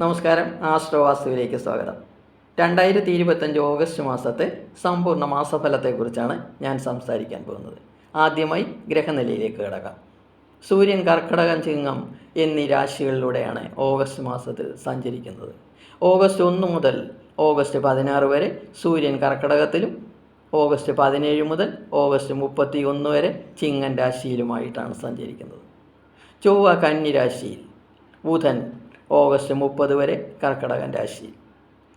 നമസ്കാരം ആശ്രവാസ്തുവിലേക്ക് സ്വാഗതം. രണ്ടായിരത്തി ഇരുപത്തഞ്ച് ഓഗസ്റ്റ് മാസത്തെ സമ്പൂർണ മാസഫലത്തെക്കുറിച്ചാണ് ഞാൻ സംസാരിക്കാൻ പോകുന്നത്. ആദ്യമായി ഗ്രഹനിലയിലേക്ക് കിടക്കാം. സൂര്യൻ കർക്കടകം ചിങ്ങം എന്നീ രാശികളിലൂടെയാണ് ഓഗസ്റ്റ് മാസത്തിൽ സഞ്ചരിക്കുന്നത്. ഓഗസ്റ്റ് ഒന്ന് മുതൽ ഓഗസ്റ്റ് പതിനാറ് വരെ സൂര്യൻ കർക്കടകത്തിലും ഓഗസ്റ്റ് പതിനേഴ് മുതൽ ഓഗസ്റ്റ് മുപ്പത്തി ഒന്ന് വരെ ചിങ്ങൻ രാശിയിലുമായിട്ടാണ് സഞ്ചരിക്കുന്നത്. ചൊവ്വ കന്നി രാശിയിൽ ബുധൻ ഓഗസ്റ്റ് മുപ്പത് വരെ കർക്കിടകൻ രാശി.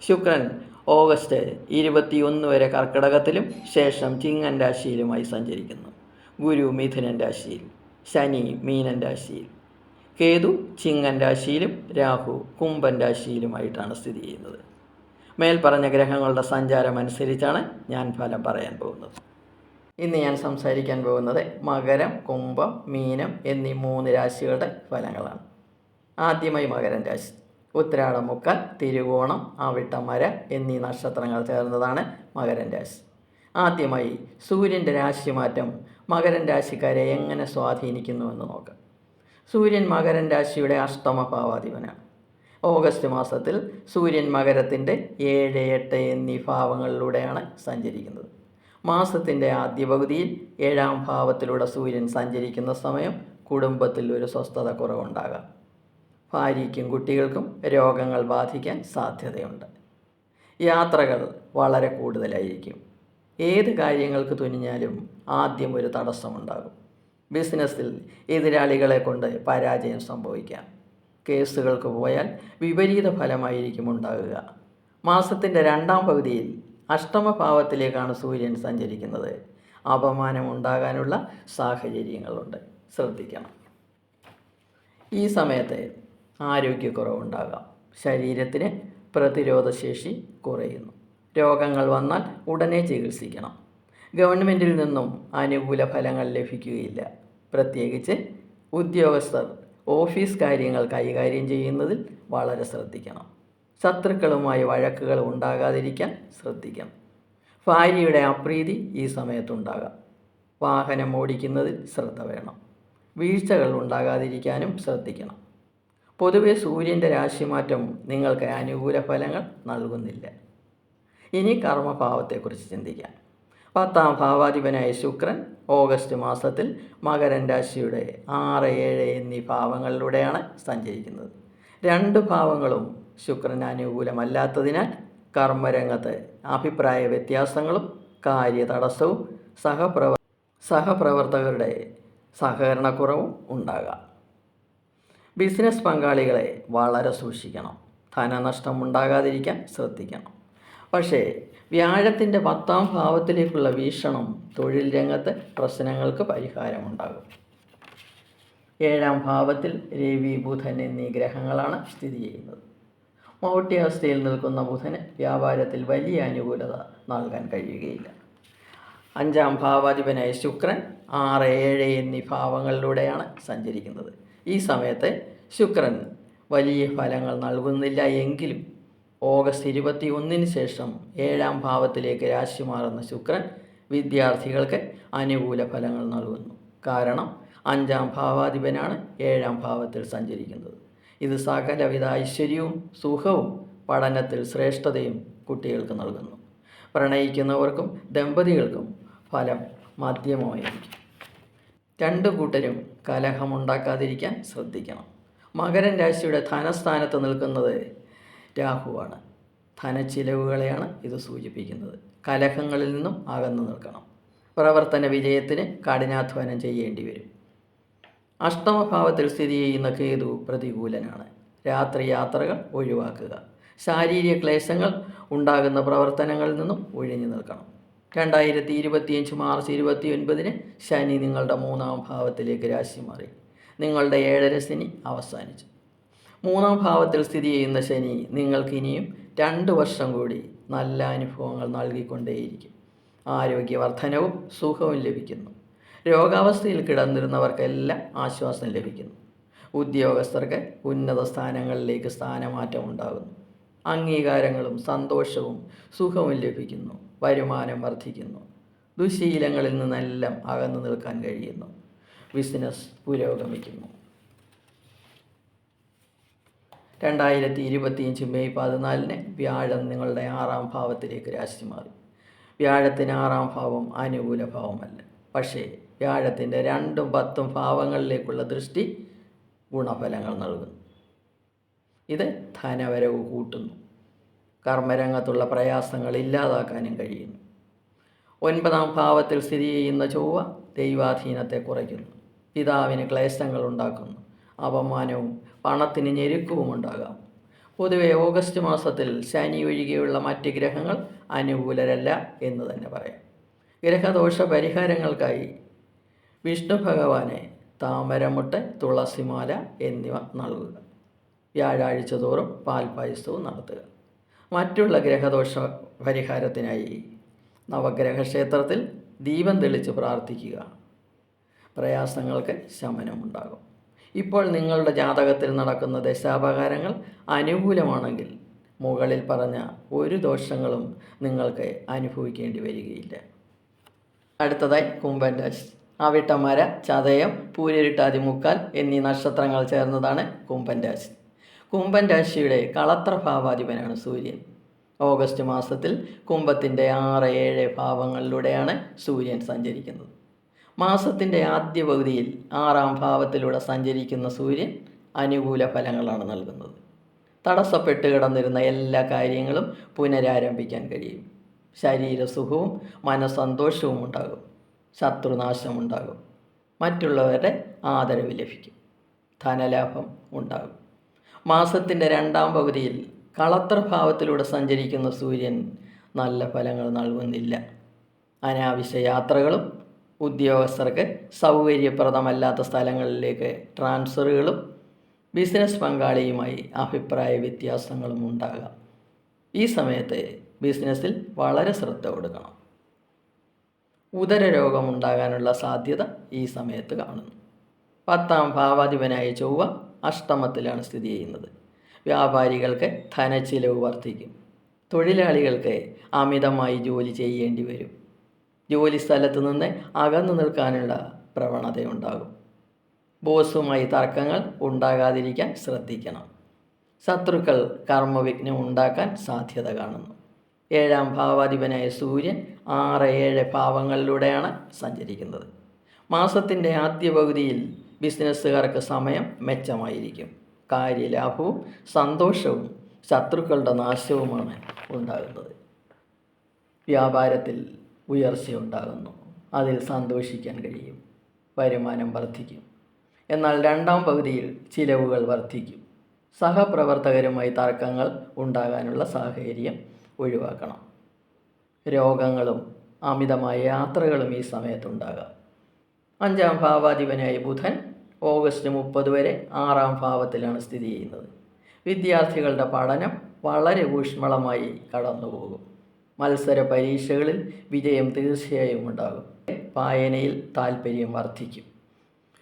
ശുക്രൻ ഓഗസ്റ്റ് ഇരുപത്തിയൊന്ന് വരെ കർക്കിടകത്തിലും ശേഷം ചിങ്ങൻ രാശിയിലുമായി സഞ്ചരിക്കുന്നു. ഗുരു മിഥുനൻ രാശിയിൽ ശനി മീനൻ രാശിയിൽ കേതു ചിങ്ങൻ രാശിയിലും രാഹു കുംഭൻ രാശിയിലുമായിട്ടാണ് സ്ഥിതി ചെയ്യുന്നത്. മേൽപ്പറഞ്ഞ ഗ്രഹങ്ങളുടെ സഞ്ചാരം അനുസരിച്ചാണ് ഞാൻ ഫലം പറയാൻ പോകുന്നത്. ഇന്ന് ഞാൻ സംസാരിക്കാൻ പോകുന്നത് മകരം കുംഭം മീനം എന്നീ മൂന്ന് രാശികളുടെ ഫലങ്ങളാണ്. ആദ്യമായി മകരം രാശി. ഉത്രാടം മുക്കാൽ തിരുവോണം ആവിട്ടമര എന്നീ നക്ഷത്രങ്ങൾ ചേർന്നതാണ് മകരം രാശി. ആദ്യമായി സൂര്യന്റെ രാശിമാറ്റം മകരൻ രാശിക്കാരെ എങ്ങനെ സ്വാധീനിക്കുന്നുവെന്ന് നോക്കാം. സൂര്യൻ മകരൻ രാശിയുടെ അഷ്ടമ അഷ്ടമഭാവാധിപനാണ്. ഓഗസ്റ്റ് മാസത്തിൽ സൂര്യൻ മകരത്തിന്റെ ഏഴ് എട്ട് എന്നീ ഭാവങ്ങളിലൂടെയാണ് സഞ്ചരിക്കുന്നത്. മാസത്തിന്റെ ആദ്യ പകുതിയിൽ ഏഴാം ഭാവത്തിലൂടെ സൂര്യൻ സഞ്ചരിക്കുന്ന സമയം കുടുംബത്തിൽ ഒരു സ്വസ്ഥത കുറവുണ്ടാകാം. ഭാര്യയ്ക്കും കുട്ടികൾക്കും രോഗങ്ങൾ ബാധിക്കാൻ സാധ്യതയുണ്ട്. യാത്രകൾ വളരെ കൂടുതലായിരിക്കും. ഏത് കാര്യങ്ങൾക്ക് തുനിഞ്ഞാലും ആദ്യം ഒരു തടസ്സമുണ്ടാകും. ബിസിനസ്സിൽ എതിരാളികളെ കൊണ്ട് പരാജയം സംഭവിക്കാം. കേസുകൾക്ക് പോയാൽ വിപരീത ഫലമായിരിക്കും ഉണ്ടാകുക. മാസത്തിന്റെ രണ്ടാം പകുതിയിൽ അഷ്ടമഭാവത്തിലേക്കാണ് സൂര്യൻ സഞ്ചരിക്കുന്നത്. അപമാനം ഉണ്ടാകാനുള്ള സാഹചര്യങ്ങളുണ്ട്. ശ്രദ്ധിക്കണം. ഈ സമയത്ത് ആരോഗ്യക്കുറവുണ്ടാകാം. ശരീരത്തിന് പ്രതിരോധശേഷി കുറയുന്നു. രോഗങ്ങൾ വന്നാൽ ഉടനെ ചികിത്സിക്കണം. ഗവൺമെന്റിൽ നിന്നും അനുകൂല ഫലങ്ങൾ ലഭിക്കുകയില്ല. പ്രത്യേകിച്ച് ഉദ്യോഗസ്ഥർ ഓഫീസ് കാര്യങ്ങൾ കൈകാര്യം ചെയ്യുന്നതിൽ വളരെ ശ്രദ്ധിക്കണം. ശത്രുക്കളുമായി വഴക്കുകൾ ഉണ്ടാകാതിരിക്കാൻ ശ്രദ്ധിക്കണം. ഭാര്യയുടെ അപ്രീതി ഈ സമയത്തുണ്ടാകാം. വാഹനം ഓടിക്കുന്നതിൽ ശ്രദ്ധ വേണം. വീഴ്ചകൾ ഉണ്ടാകാതിരിക്കാനും ശ്രദ്ധിക്കണം. പൊതുവെ സൂര്യന്റെ രാശിമാറ്റം നിങ്ങൾക്ക് അനുകൂല ഫലങ്ങൾ നൽകുന്നില്ല. ഇനി കർമ്മഭാവത്തെക്കുറിച്ച് ചിന്തിക്കാം. പത്താം ഭാവാധിപനായ ശുക്രൻ ഓഗസ്റ്റ് മാസത്തിൽ മകരൻ രാശിയുടെ ആറ് ഏഴ് എന്നീ ഭാവങ്ങളിലൂടെയാണ് സഞ്ചരിക്കുന്നത്. രണ്ട് ഭാവങ്ങളും ശുക്രൻ അനുകൂലമല്ലാത്തതിനാൽ കർമ്മരംഗത്ത് അഭിപ്രായ വ്യത്യാസങ്ങളും കാര്യ തടസ്സവും സഹപ്രവ സഹപ്രവർത്തകരുടെ സഹകരണക്കുറവും ഉണ്ടാകാം. ബിസിനസ് പങ്കാളികളെ വളരെ സൂക്ഷിക്കണം. ധനനഷ്ടം ഉണ്ടാകാതിരിക്കാൻ ശ്രദ്ധിക്കണം. പക്ഷേ വ്യാഴത്തിന്റെ പത്താം ഭാവത്തിലേക്കുള്ള വീക്ഷണം തൊഴിൽ രംഗത്ത് പ്രശ്നങ്ങൾക്ക് പരിഹാരമുണ്ടാകും. ഏഴാം ഭാവത്തിൽ രവി ബുധൻ എന്നീ ഗ്രഹങ്ങളാണ് സ്ഥിതി ചെയ്യുന്നത്. മൗട്യാവസ്ഥയിൽ നിൽക്കുന്ന ബുധന് വ്യാപാരത്തിൽ വലിയ അനുകൂലത നൽകാൻ കഴിയുകയില്ല. അഞ്ചാം ഭാവാധിപനായ ശുക്രൻ ആറ് ഏഴ് എന്നീ ഭാവങ്ങളിലൂടെയാണ് സഞ്ചരിക്കുന്നത്. ഈ സമയത്ത് ശുക്രൻ വലിയ ഫലങ്ങൾ നൽകുന്നില്ല എങ്കിലും ഓഗസ്റ്റ് ഇരുപത്തി ഒന്നിന് ശേഷം ഏഴാം ഭാവത്തിലേക്ക് രാശി മാറുന്ന ശുക്രൻ വിദ്യാർത്ഥികൾക്ക് അനുകൂല ഫലങ്ങൾ നൽകുന്നു. കാരണം അഞ്ചാം ഭാവാധിപനാണ് ഏഴാം ഭാവത്തിൽ സഞ്ചരിക്കുന്നത്. ഇത് സകലവിധ ഐശ്വര്യവും സുഖവും പഠനത്തിൽ ശ്രേഷ്ഠതയും കുട്ടികൾക്ക് നൽകുന്നു. പ്രണയിക്കുന്നവർക്കും ദമ്പതികൾക്കും ഫലം മധ്യമമായിരിക്കും രണ്ടു കൂട്ടരും കലഹമുണ്ടാക്കാതിരിക്കാൻ ശ്രദ്ധിക്കണം. മകരൻ രാശിയുടെ ധനസ്ഥാനത്ത് നിൽക്കുന്നത് രാഹുവാണ്. ധനച്ചിലവുകളെയാണ് ഇത് സൂചിപ്പിക്കുന്നത്. കലഹങ്ങളിൽ നിന്നും അകന്നു നിൽക്കണം. പ്രവർത്തന വിജയത്തിന് കഠിനാധ്വാനം ചെയ്യേണ്ടി വരും. അഷ്ടമഭാവത്തിൽ സ്ഥിതി ചെയ്യുന്ന കേതു പ്രതികൂലനാണ്. രാത്രി യാത്രകൾ ഒഴിവാക്കുക. ശാരീരിക ക്ലേശങ്ങൾ ഉണ്ടാകുന്ന പ്രവർത്തനങ്ങളിൽ നിന്നും ഒഴിഞ്ഞു നിൽക്കണം. രണ്ടായിരത്തി ഇരുപത്തിയഞ്ച് മാർച്ച് ഇരുപത്തി ഒൻപതിന് ശനി നിങ്ങളുടെ മൂന്നാം ഭാവത്തിലേക്ക് രാശി മാറി. നിങ്ങളുടെ ഏഴര ശനി അവസാനിച്ചു. മൂന്നാം ഭാവത്തിൽ സ്ഥിതി ചെയ്യുന്ന ശനി നിങ്ങൾക്ക് ഇനിയും രണ്ട് വർഷം കൂടി നല്ല അനുഭവങ്ങൾ നൽകിക്കൊണ്ടേയിരിക്കും. ആരോഗ്യവർദ്ധനവും സുഖവും ലഭിക്കുന്നു. രോഗാവസ്ഥയിൽ കിടന്നിരുന്നവർക്കെല്ലാം ആശ്വാസം ലഭിക്കുന്നു. ഉദ്യോഗസ്ഥർക്ക് ഉന്നത സ്ഥാനങ്ങളിലേക്ക് സ്ഥാനമാറ്റം ഉണ്ടാകുന്നു അംഗീകാരങ്ങളും സന്തോഷവും സുഖവും ലഭിക്കുന്നു. വരുമാനം വർദ്ധിക്കുന്നു. ദുശീലങ്ങളിൽ നിന്നെല്ലാം അകന്നു നിൽക്കാൻ കഴിയുന്നു. ബിസിനസ് പുരോഗമിക്കുന്നു. രണ്ടായിരത്തി ഇരുപത്തിയഞ്ച് മെയ് പതിനാലിന് വ്യാഴം നിങ്ങളുടെ ആറാം ഭാവത്തിലേക്ക് രാശി മാറി. വ്യാഴത്തിന് ആറാം ഭാവം അനുകൂല ഭാവമല്ല. പക്ഷേ വ്യാഴത്തിന്റെ രണ്ടും പത്തും ഭാവങ്ങളിലേക്കുള്ള ദൃഷ്ടി ഗുണഫലങ്ങൾ നൽകുന്നു. ഇത് ധനവരവ് കൂട്ടുന്നു. കർമ്മരംഗത്തുള്ള പ്രയാസങ്ങൾ ഇല്ലാതാക്കാനും കഴിയുന്നു. ഒൻപതാം ഭാവത്തിൽ സ്ഥിതി ചെയ്യുന്ന ചൊവ്വ ദൈവാധീനത്തെ കുറയ്ക്കുന്നു. പിതാവിന് ക്ലേശങ്ങൾ ഉണ്ടാക്കുന്നു. അപമാനവും പണത്തിന് ഞെരുക്കവും ഉണ്ടാകാം. പൊതുവെ ഓഗസ്റ്റ് മാസത്തിൽ ശനി ഒഴികെയുള്ള മറ്റ് ഗ്രഹങ്ങൾ അനുകൂലരല്ല എന്ന് തന്നെ പറയാം. ഗ്രഹദോഷ പരിഹാരങ്ങൾക്കായി വിഷ്ണു ഭഗവാനെ താമരമുട്ട് തുളസിമാല എന്നിവ നൽകുക. വ്യാഴാഴ്ച തോറും പാൽപായസവും നടത്തുക. മറ്റുള്ള ഗ്രഹദോഷ പരിഹാരത്തിനായി നവഗ്രഹ ക്ഷേത്രത്തിൽ ദീപം തെളിച്ച് പ്രാർത്ഥിക്കുക. പ്രയാസങ്ങൾക്ക് ശമനമുണ്ടാകും. ഇപ്പോൾ നിങ്ങളുടെ ജാതകത്തിൽ നടക്കുന്ന ദശാപകാരങ്ങൾ അനുകൂലമാണെങ്കിൽ മുകളിൽ പറഞ്ഞ ഒരു ദോഷങ്ങളും നിങ്ങൾക്ക് അനുഭവിക്കേണ്ടി വരികയില്ല. അടുത്തതായി കുംഭൻ രാശി. അവിട്ടമര ചതയം പൂരിട്ടാതി മുക്കാൽ എന്നീ നക്ഷത്രങ്ങൾ ചേർന്നതാണ് കുംഭൻ രാശി. കുംഭൻ രാശിയുടെ കളത്ര ഭാവാധിപനാണ് സൂര്യൻ. ഓഗസ്റ്റ് മാസത്തിൽ കുംഭത്തിന്റെ ആറ് ഏഴ് ഭാവങ്ങളിലൂടെയാണ് സൂര്യൻ സഞ്ചരിക്കുന്നത്. മാസത്തിന്റെ ആദ്യ പകുതിയിൽ ആറാം ഭാവത്തിലൂടെ സഞ്ചരിക്കുന്ന സൂര്യൻ അനുകൂല ഫലങ്ങളാണ് നൽകുന്നത്. തടസ്സപ്പെട്ട് കിടന്നിരുന്ന എല്ലാ കാര്യങ്ങളും പുനരാരംഭിക്കാൻ കഴിയും. ശരീരസുഖവും മനസ്സന്തോഷവും ഉണ്ടാകും. ശത്രുനാശമുണ്ടാകും മറ്റുള്ളവരുടെ ആദരവ് ലഭിക്കും. ധനലാഭം ഉണ്ടാകും. മാസത്തിന്റെ രണ്ടാം പകുതിയിൽ കളത്രഭാവത്തിലൂടെ സഞ്ചരിക്കുന്ന സൂര്യൻ നല്ല ഫലങ്ങൾ നൽകുന്നില്ല. അനാവശ്യ യാത്രകളും ഉദ്യോഗസ്ഥർക്ക് സൗകര്യപ്രദമല്ലാത്ത സ്ഥലങ്ങളിലേക്ക് ട്രാൻസ്ഫറുകളും ബിസിനസ് പങ്കാളിയുമായി അഭിപ്രായ വ്യത്യാസങ്ങളും ഉണ്ടാകാം. ഈ സമയത്ത് ബിസിനസ്സിൽ വളരെ ശ്രദ്ധ കൊടുക്കണം. ഉദരരോഗം ഉണ്ടാകാനുള്ള സാധ്യത ഈ സമയത്ത് കാണുന്നു. പത്താം ഭാവാധിപനായ ചൊവ്വ അഷ്ടമത്തിലാണ് സ്ഥിതി ചെയ്യുന്നത്. വ്യാപാരികൾക്ക് ധനച്ചിലവ് വർദ്ധിക്കും. തൊഴിലാളികൾക്ക് അമിതമായി ജോലി ചെയ്യേണ്ടി വരും. ജോലി സ്ഥലത്ത് നിന്ന് അകന്നു നിൽക്കാനുള്ള പ്രവണതയുണ്ടാകും. ബോസുമായി തർക്കങ്ങൾ ഉണ്ടാകാതിരിക്കാൻ ശ്രദ്ധിക്കണം. ശത്രുക്കൾ കർമ്മവിഘ്നം ഉണ്ടാക്കാൻ സാധ്യത കാണുന്നു. ഏഴാം ഭാവാധിപനായ സൂര്യൻ ആറ് ഏഴ് ഭാവങ്ങളിലൂടെയാണ് സഞ്ചരിക്കുന്നത്. മാസത്തിന്റെ ആദ്യ പകുതിയിൽ ബിസിനസ്സുകാർക്ക് സമയം മെച്ചമായിരിക്കും. കാര്യലാഭവും സന്തോഷവും ശത്രുക്കളുടെ നാശവുമാണ് ഉണ്ടാകുന്നത്. വ്യാപാരത്തിൽ ഉയർച്ചയുണ്ടാകുന്നു. അതിൽ സന്തോഷിക്കാൻ കഴിയും. വരുമാനം വർദ്ധിക്കും. എന്നാൽ രണ്ടാം പകുതിയിൽ ചിലവുകൾ വർദ്ധിക്കും. സഹപ്രവർത്തകരുമായി തർക്കങ്ങൾ ഉണ്ടാകാനുള്ള സാഹചര്യം ഒഴിവാക്കണം. രോഗങ്ങളും അമിതമായ യാത്രകളും ഈ സമയത്തുണ്ടാകാം. അഞ്ചാം ഭാവാധിപനായ ബുധൻ ഓഗസ്റ്റ് മുപ്പത് വരെ ആറാം ഭാവത്തിലാണ് സ്ഥിതി ചെയ്യുന്നത്. വിദ്യാർത്ഥികളുടെ പഠനം വളരെ ഊഷ്മളമായി കടന്നുപോകും. മത്സര പരീക്ഷകളിൽ വിജയം തീർച്ചയായും ഉണ്ടാകും. വായനയിൽ താല്പര്യം വർദ്ധിക്കും.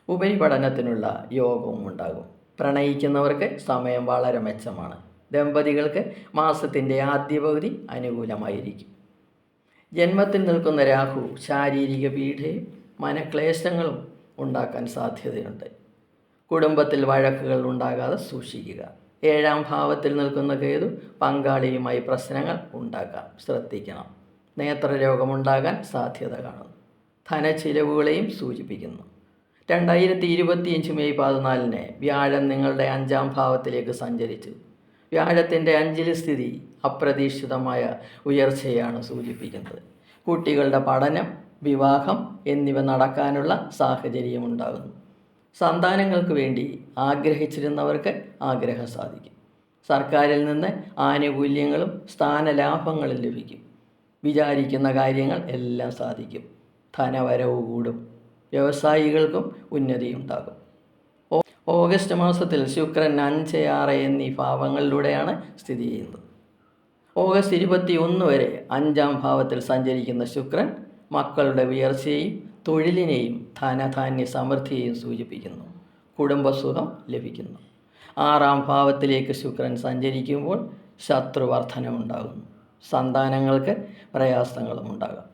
ഉപരിപഠനത്തിനുള്ള യോഗവും ഉണ്ടാകും. പ്രണയിക്കുന്നവർക്ക് സമയം വളരെ മെച്ചമാണ്. ദമ്പതികൾക്ക് മാസത്തിന്റെ ആദ്യ പകുതി അനുകൂലമായിരിക്കും. ജന്മത്തിൽ നിൽക്കുന്ന രാഹു ശാരീരിക പീഠയും മനക്ലേശങ്ങളും ഉണ്ടാക്കാൻ സാധ്യതയുണ്ട്. കുടുംബത്തിൽ വഴക്കുകൾ ഉണ്ടാകാതെ സൂക്ഷിക്കുക. ഏഴാം ഭാവത്തിൽ നിൽക്കുന്ന കേതു പങ്കാളിയുമായി പ്രശ്നങ്ങൾ ഉണ്ടാക്കാം. ശ്രദ്ധിക്കണം. നേത്രരോഗമുണ്ടാകാൻ സാധ്യത കാണുന്നു. ധനച്ചിലവുകളെയും സൂചിപ്പിക്കുന്നു. രണ്ടായിരത്തി ഇരുപത്തിയഞ്ച് മെയ് പതിനാലിന് വ്യാഴം നിങ്ങളുടെ അഞ്ചാം ഭാവത്തിലേക്ക് സഞ്ചരിച്ചു. വ്യാഴത്തിന്റെ അഞ്ചിൽ സ്ഥിതി അപ്രതീക്ഷിതമായ ഉയർച്ചയാണ് സൂചിപ്പിക്കുന്നത്. കുട്ടികളുടെ പഠനം വിവാഹം എന്നിവ നടക്കാനുള്ള സാഹചര്യമുണ്ടാകുന്നു. സന്താനങ്ങൾക്ക് വേണ്ടി ആഗ്രഹിച്ചിരുന്നവർക്ക് ആഗ്രഹം സാധിക്കും. സർക്കാരിൽ നിന്ന് ആനുകൂല്യങ്ങളും സ്ഥാനലാഭങ്ങളും ലഭിക്കും. വിചാരിക്കുന്ന കാര്യങ്ങൾ എല്ലാം സാധിക്കും. ധനവരവ് കൂടും. വ്യവസായികൾക്കും ഉന്നതി ഉണ്ടാകും ഓഗസ്റ്റ് മാസത്തിൽ ശുക്രൻ അഞ്ച് ആറ് എന്നീ ഭാവങ്ങളിലൂടെയാണ് സ്ഥിതി ചെയ്യുന്നത്. ഓഗസ്റ്റ് ഇരുപത്തി ഒന്ന് വരെ അഞ്ചാം ഭാവത്തിൽ സഞ്ചരിക്കുന്ന ശുക്രൻ മക്കളുടെ ഉയർച്ചയെയും തൊഴിലിനെയും ധനധാന്യ സമൃദ്ധിയെയും സൂചിപ്പിക്കുന്നു. കുടുംബസുഖം ലഭിക്കുന്നു. ആറാം ഭാവത്തിലേക്ക് ശുക്രൻ സഞ്ചരിക്കുമ്പോൾ ശത്രുവർദ്ധനമുണ്ടാകുന്നു. സന്താനങ്ങൾക്ക് പ്രയാസങ്ങളും ഉണ്ടാകാം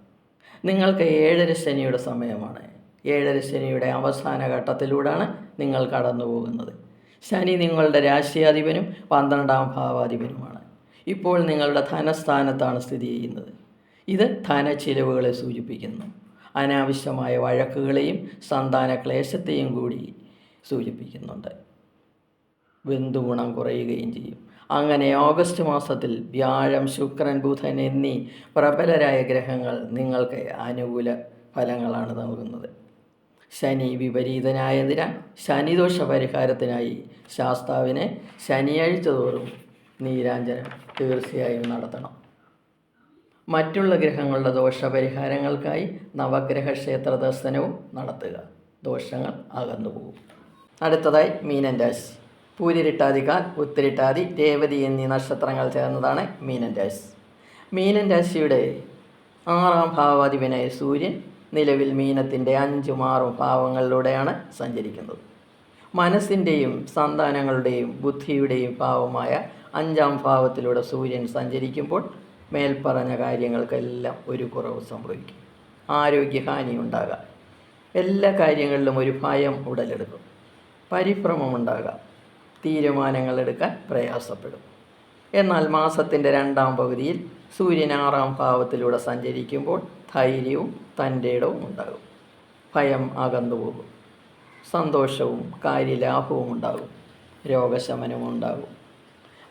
നിങ്ങൾക്ക് ഏഴര ശനിയുടെ സമയമാണ്. ഏഴര ശനിയുടെ അവസാന ഘട്ടത്തിലൂടെയാണ് നിങ്ങൾ കടന്നു പോകുന്നത് ശനി നിങ്ങളുടെ രാശിയാധിപനും പന്ത്രണ്ടാം ഭാവാധിപനുമാണ്. ഇപ്പോൾ നിങ്ങളുടെ ധനസ്ഥാനത്താണ് സ്ഥിതി ചെയ്യുന്നത്. ഇത് ധനച്ചിലവുകളെ സൂചിപ്പിക്കുന്നു. അനാവശ്യമായ വഴക്കുകളെയും സന്താന ക്ലേശത്തെയും കൂടി സൂചിപ്പിക്കുന്നുണ്ട്. ബന്ധു ബന്ധുഗുണം കുറയുകയും ചെയ്യും. അങ്ങനെ ഓഗസ്റ്റ് മാസത്തിൽ വ്യാഴം ശുക്രൻ ബുധൻ എന്നീ പ്രബലരായ ഗ്രഹങ്ങൾ നിങ്ങൾക്ക് അനുകൂല ഫലങ്ങളാണ് നൽകുന്നത്. ശനി വിപരീതനായതിനാൽ ശനിദോഷ പരിഹാരത്തിനായി ശാസ്താവിനെ ശനിയാഴ്ച തോറും നീരാഞ്ജനം തീർച്ചയായും നടത്തണം. മറ്റുള്ള ഗ്രഹങ്ങളുടെ ദോഷപരിഹാരങ്ങൾക്കായി നവഗ്രഹ ക്ഷേത്ര ദർശനവും നടത്തുക. ദോഷങ്ങൾ അകന്നു പോകും. അടുത്തതായി മീനൻ രാശി. പൂരിരിട്ടാതികാൽ ഉത്തിരിട്ടാതി രേവതി എന്നീ നക്ഷത്രങ്ങൾ ചേർന്നതാണ് മീനൻ രാശി. മീനൻ രാശിയുടെ ആറാം ഭാവാധിപനായ സൂര്യൻ നിലവിൽ മീനത്തിന്റെ അഞ്ചും ആറും ഭാവങ്ങളിലൂടെയാണ് സഞ്ചരിക്കുന്നത്. മനസ്സിന്റെയും സന്താനങ്ങളുടെയും ബുദ്ധിയുടെയും ഭാവമായ അഞ്ചാം ഭാവത്തിലൂടെ സൂര്യൻ സഞ്ചരിക്കുമ്പോൾ മേൽപ്പറഞ്ഞ കാര്യങ്ങൾക്കെല്ലാം ഒരു കുറവ് സംഭവിക്കും. ആരോഗ്യഹാനി ഉണ്ടാകാം. എല്ലാ കാര്യങ്ങളിലും ഒരു ഭയം ഉടലെടുക്കും. പരിഭ്രമം ഉണ്ടാകാം. തീരുമാനങ്ങൾ എടുക്കാൻ പ്രയാസപ്പെടും. എന്നാൽ മാസത്തിന്റെ രണ്ടാം പകുതിയിൽ സൂര്യൻ ആറാം ഭാവത്തിലൂടെ സഞ്ചരിക്കുമ്പോൾ ധൈര്യവും തന്റെ ഇടവും ഉണ്ടാകും. ഭയം അകന്നു പോകും. സന്തോഷവും കാര്യലാഭവും ഉണ്ടാകും. രോഗശമനവും ഉണ്ടാകും.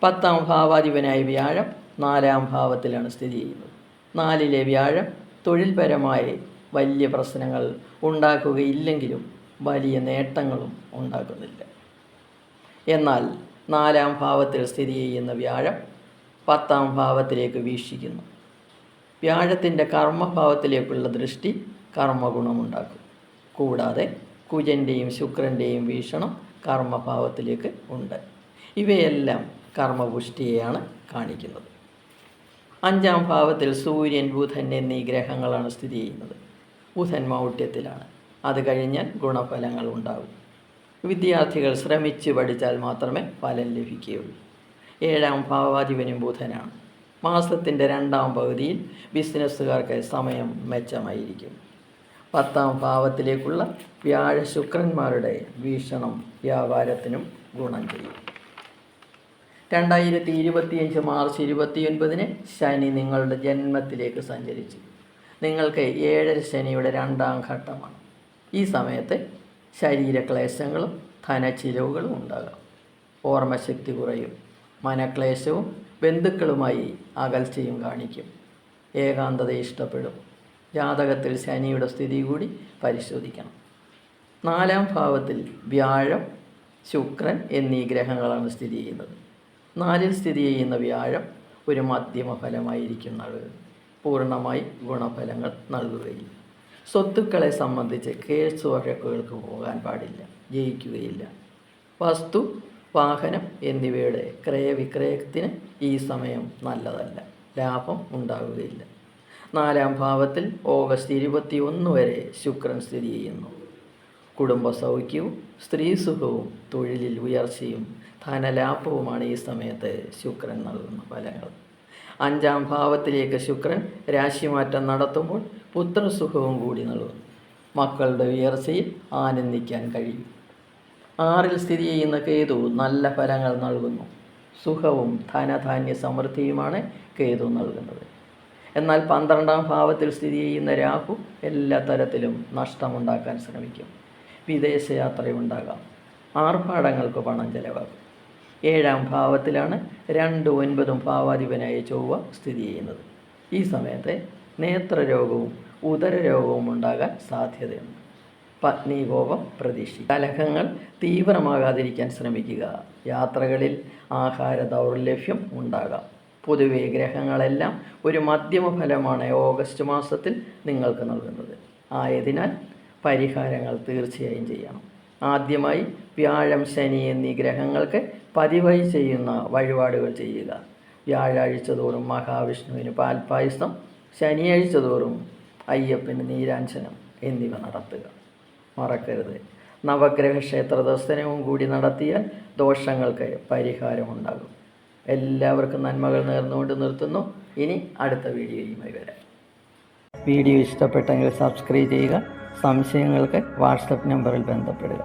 പത്താം ഭാവാധിപനായ വ്യാഴം നാലാം ഭാവത്തിലാണ് സ്ഥിതി ചെയ്യുന്നത്. നാലിലെ വ്യാഴം തൊഴിൽപരമായി വലിയ പ്രശ്നങ്ങൾ ഉണ്ടാക്കുകയില്ലെങ്കിലും വലിയ നേട്ടങ്ങളും ഉണ്ടാക്കുന്നില്ല. എന്നാൽ നാലാം ഭാവത്തിൽ സ്ഥിതി ചെയ്യുന്ന വ്യാഴം പത്താം ഭാവത്തിലേക്ക് വീക്ഷിക്കുന്നു. വ്യാഴത്തിന്റെ കർമ്മഭാവത്തിലേക്കുള്ള ദൃഷ്ടി കർമ്മഗുണമുണ്ടാക്കും. കൂടാതെ കുജന്റെയും ശുക്രന്റെയും വീക്ഷണം കർമ്മഭാവത്തിലേക്ക് ഉണ്ട്. ഇവയെല്ലാം കർമ്മപുഷ്ടിയെയാണ് കാണിക്കുന്നത്. അഞ്ചാം ഭാവത്തിൽ സൂര്യൻ ബുധൻ എന്നീ ഗ്രഹങ്ങളാണ് സ്ഥിതി ചെയ്യുന്നത്. ബുധൻ മൗഢ്യത്തിലാണ്. അത് കഴിഞ്ഞാൽ ഗുണഫലങ്ങൾ ഉണ്ടാകും. വിദ്യാർത്ഥികൾ ശ്രമിച്ച് പഠിച്ചാൽ മാത്രമേ ഫലം ലഭിക്കുകയുള്ളൂ. ഏഴാം ഭാവാധിപനും ബുധനാണ്. മാസത്തിന്റെ രണ്ടാം പകുതിയിൽ ബിസിനസ്സുകാർക്ക് സമയം മെച്ചമായിരിക്കും. പത്താം ഭാവത്തിലേക്കുള്ള വ്യാഴ ശുക്രന്മാരുടെ വീക്ഷണം വ്യാപാരത്തിനും ഗുണം ചെയ്യും. രണ്ടായിരത്തി ഇരുപത്തിയഞ്ച് മാർച്ച് ഇരുപത്തിയൊൻപതിന് ശനി നിങ്ങളുടെ ജന്മത്തിലേക്ക് സഞ്ചരിച്ചു. നിങ്ങൾക്ക് ഏഴര ശനിയുടെ രണ്ടാം ഘട്ടമാണ്. ഈ സമയത്ത് ശരീരക്ലേശങ്ങളും ധനച്ചിലവുകളും ഉണ്ടാകാം ഓർമ്മശക്തി കുറയും. മനക്ലേശവും ബന്ധുക്കളുമായി അകൽച്ചയും കാണിക്കും. ഏകാന്തത ഇഷ്ടപ്പെടും. ജാതകത്തിൽ ശനിയുടെ സ്ഥിതി കൂടി പരിശോധിക്കണം. നാലാം ഭാവത്തിൽ വ്യാഴം ശുക്രൻ എന്നീ ഗ്രഹങ്ങളാണ് സ്ഥിതി ചെയ്യുന്നത്. നാലിൽ സ്ഥിതി ചെയ്യുന്ന വ്യാഴം ഒരു മധ്യമ ഫലമായിരിക്കുന്നത് പൂർണമായി ഗുണഫലങ്ങൾ നൽകുകയില്ല. സ്വത്തുക്കളെ സംബന്ധിച്ച് കേസ് വഴക്കുകൾക്ക് പോകാൻ പാടില്ല ജയിക്കുകയില്ല. വസ്തു വാഹനം എന്നിവയുടെ ക്രയവിക്രയത്തിന് ഈ സമയം നല്ലതല്ല ലാഭം ഉണ്ടാകുകയില്ല നാലാം ഭാവത്തിൽ ഓഗസ്റ്റ് ഇരുപത്തി ഒന്ന് വരെ ശുക്രൻ സ്ഥിതി ചെയ്യുന്നു. കുടുംബ സൗഖ്യവും സ്ത്രീ സുഖവും തൊഴിലിൽ ഉയർച്ചയും ധനലാഭവുമാണ് ഈ സമയത്ത് ശുക്രൻ നൽകുന്ന ഫലങ്ങൾ. അഞ്ചാം ഭാവത്തിലേക്ക് ശുക്രൻ രാശിമാറ്റം നടത്തുമ്പോൾ പുത്രസുഖവും കൂടി നൽകുന്നു. മക്കളുടെ ഉയർച്ചയിൽ ആനന്ദിക്കാൻ കഴിയും. ആറിൽ സ്ഥിതി ചെയ്യുന്ന കേതു നല്ല ഫലങ്ങൾ നൽകുന്നു. സുഖവും ധനധാന്യ സമൃദ്ധിയുമാണ് കേതു നൽകുന്നത്. എന്നാൽ പന്ത്രണ്ടാം ഭാവത്തിൽ സ്ഥിതി ചെയ്യുന്ന രാഹു എല്ലാ തരത്തിലും നഷ്ടമുണ്ടാക്കാൻ ശ്രമിക്കും. വിദേശയാത്രയുണ്ടാകാം. ആർഭാടങ്ങൾക്ക് പണം ചെലവാകും. ഏഴാം ഭാവത്തിലാണ് രണ്ട് ഒൻപതും ഭാവാധിപനായ ചൊവ്വ സ്ഥിതി ചെയ്യുന്നത്. ഈ സമയത്ത് നേത്രരോഗവും ഉദരരോഗവും ഉണ്ടാകാൻ സാധ്യതയുണ്ട്. പത്നീകോപം പ്രതീക്ഷിക്കുക. കലഹങ്ങൾ തീവ്രമാകാതിരിക്കാൻ ശ്രമിക്കുക. യാത്രകളിൽ ആഹാര ദൗർലഭ്യം ഉണ്ടാകാം. പൊതുവെ ഗ്രഹങ്ങളെല്ലാം ഒരു മധ്യമ ഫലമാണ് ഓഗസ്റ്റ് മാസത്തിൽ നിങ്ങൾക്ക് നൽകുന്നത്. ആയതിനാൽ പരിഹാരങ്ങൾ തീർച്ചയായും ചെയ്യണം. ആദ്യമായി വ്യാഴം ശനി എന്നീ ഗ്രഹങ്ങൾക്ക് പതിവായി ചെയ്യുന്ന വഴിപാടുകൾ ചെയ്യുക. വ്യാഴാഴ്ച തോറും മഹാവിഷ്ണുവിന് പാൽപ്പായസം ശനിയാഴ്ച തോറും അയ്യപ്പന് നീരാഞ്ജനം എന്നിവ നടത്തുക. മറക്കരുത്. നവഗ്രഹ ക്ഷേത്ര ദർശനവും കൂടി നടത്തിയാൽ ദോഷങ്ങൾക്ക് പരിഹാരമുണ്ടാകും. എല്ലാവർക്കും നന്മകൾ നേർന്നുകൊണ്ട് നിർത്തുന്നു. ഇനി അടുത്ത വീഡിയോയുമായി വരാം. വീഡിയോ ഇഷ്ടപ്പെട്ടെങ്കിൽ സബ്സ്ക്രൈബ് ചെയ്യുക. സംശയങ്ങൾക്ക് വാട്സപ്പ് നമ്പറിൽ ബന്ധപ്പെടുക.